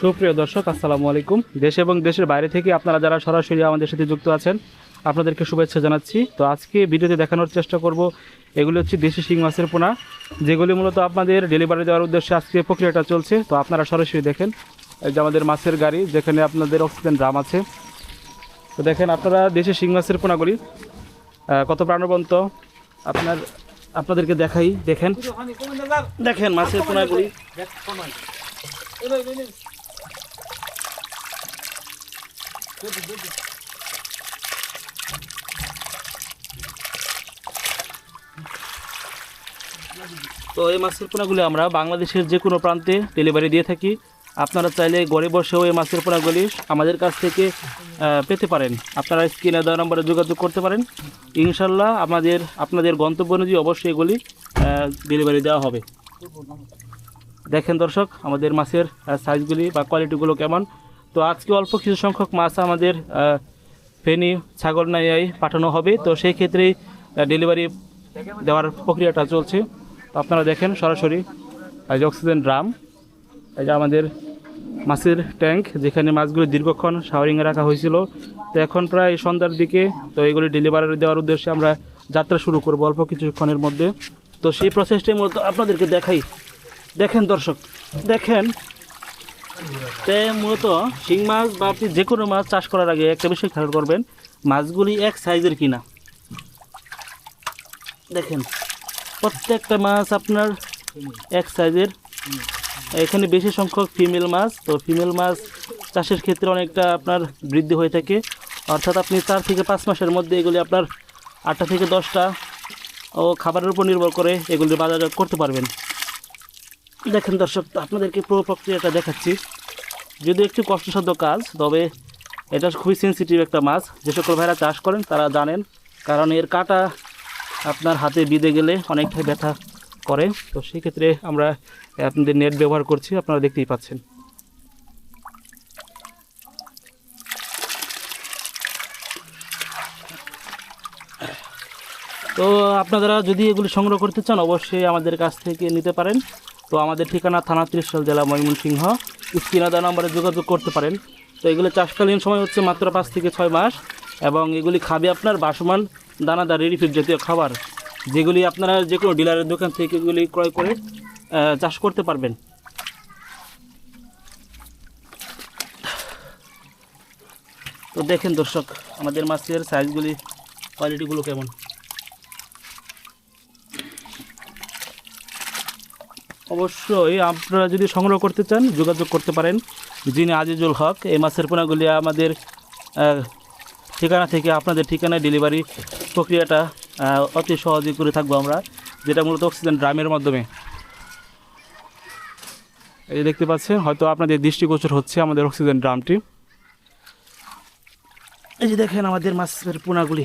সুপ্রিয় দর্শক, আসসালামু আলাইকুম। দেশ এবং দেশের বাইরে থেকে আপনারা যারা সরাসরি আমাদের সাথে যুক্ত আছেন, আপনাদেরকে শুভেচ্ছা জানাচ্ছি। তো আজকে ভিডিওতে দেখানোর চেষ্টা করব, এগুলি হচ্ছে দেশি শিং মাছের পোনা, যেগুলি মূলত আপনাদের ডেলিভারি দেওয়ার উদ্দেশ্যে আজকে প্রক্রিয়াটা চলছে। তো আপনারা সরাসরি দেখেন, এই যে আমাদের মাছের গাড়ি, যেখানে আপনাদের অক্সিজেন ড্রাম আছে। তো দেখেন, আপনারা দেশি শিং মাছের পোনাগুলি কত প্রাণবন্ত। আপনার, আপনাদেরকে দেখাই, দেখেন। দেখেন মাছের পোনাগুলি। তো এই মাছের পোনাগুলি আমরা বাংলাদেশের যে কোনো প্রান্তে ডেলিভারি দিয়ে থাকি। আপনারা চাইলে ঘরে বসেও এই মাছের পোনাগুলি আমাদের কাছ থেকে পেতে পারেন। আপনারা স্ক্রিনে দেওয়া নম্বরে যোগাযোগ করতে পারেন। ইনশাল্লাহ আমাদের, আপনাদের গন্তব্য অনুযায়ী অবশ্যই এগুলি ডেলিভারি দেওয়া হবে। দেখেন দর্শক, আমাদের মাছের সাইজগুলি বা কোয়ালিটিগুলো কেমন? তো আজকে অল্প কিছু সংখ্যক মাছ আমাদের ফেনী ছাগল নাইয়ায় পাঠানো হবে। তো সেই ক্ষেত্রেই ডেলিভারি দেওয়ার প্রক্রিয়াটা চলছে। তো আপনারা দেখেন সরাসরি এই যে অক্সিজেন ড্রাম এই যে আমাদের মাছের ট্যাঙ্ক যেখানে মাছগুলো দীর্ঘক্ষণ শাওয়ারিংয়ে রাখা হয়েছিল। তো এখন প্রায় সন্ধ্যার দিকে, তো এগুলি ডেলিভারি দেওয়ার উদ্দেশ্যে আমরা যাত্রা শুরু করব অল্প কিছুক্ষণের মধ্যে। তো সেই প্রসেসটাই মূলত আপনাদেরকে দেখাই। দেখেন দর্শক, দেখেন তে মূলত শিং মাছ বা আপনি যে কোনো মাছ চাষ করার আগে একটা বিষয় খেয়াল করবেন, মাছগুলি এক সাইজের কিনা। দেখেন, প্রত্যেকটা মাছ আপনার এক সাইজের। এখানে বেশি সংখ্যক ফিমেল মাছ, তো ফিমেল মাছ চাষের ক্ষেত্রে অনেকটা আপনার বৃদ্ধি হয়ে থাকে। অর্থাৎ আপনি চার থেকে পাঁচ মাসের মধ্যে এগুলি আপনার আটটা থেকে দশটা ও খাবারের উপর নির্ভর করে এগুলি বাজারজাত করতে পারবেন। দেখেন দর্শক, আপনাদেরকে পুরো প্রক্রিয়াটা দেখাচ্ছি। যদি একটু কষ্টসাধ্য কাজ, তবে এটা খুবই সেন্সিটিভ একটা মাছ। যে সকল ভাইরা চাষ করেন, তারা জানেন, কারণ এর কাটা আপনার হাতে বিঁধে গেলে অনেকটাই ব্যথা করে। তো সেক্ষেত্রে আমরা আপনাদের নেট ব্যবহার করছি, আপনারা দেখতেই পাচ্ছেন। তো আপনারা যদি এগুলি সংগ্রহ করতে চান, অবশ্যই আমাদের কাছ থেকে নিতে পারেন। তো আমাদের ঠিকানা থানা ত্রিশাল জেলা ময়মনসিংহ। স্ক্রিনাদা নাম্বারে যোগাযোগ করতে পারেন। তো এগুলো চাষকালীন সময় হচ্ছে মাত্র পাঁচ থেকে ছয় মাস এবং এগুলি খাবে আপনার বাসমান দানাদার রেডিফিড জাতীয় খাবার, যেগুলি আপনারা যে কোনো ডিলারের দোকান থেকে এগুলি ক্রয় করে চাষ করতে পারবেন। তো দেখেন দর্শক, আমাদের মাছের সাইজগুলি কোয়ালিটিগুলো কেমন? অবশ্যই আপনারা যদি সংগ্রহ করতে চান, যোগাযোগ করতে পারেন। যিনি আজিজুল হক, এই মাছের পোনাগুলি আমাদের ঠিকানা থেকে আপনাদের ঠিকানায় ডেলিভারি প্রক্রিয়াটা অতি সহজে করে থাকব আমরা, যেটা মূলত অক্সিজেন ড্রামের মাধ্যমে। এই দেখতে পাচ্ছেন, হয়তো আপনাদের দৃষ্টিগোচর হচ্ছে আমাদের অক্সিজেন ড্রামটি। এই যে দেখেন আমাদের মাছের পোনাগুলি।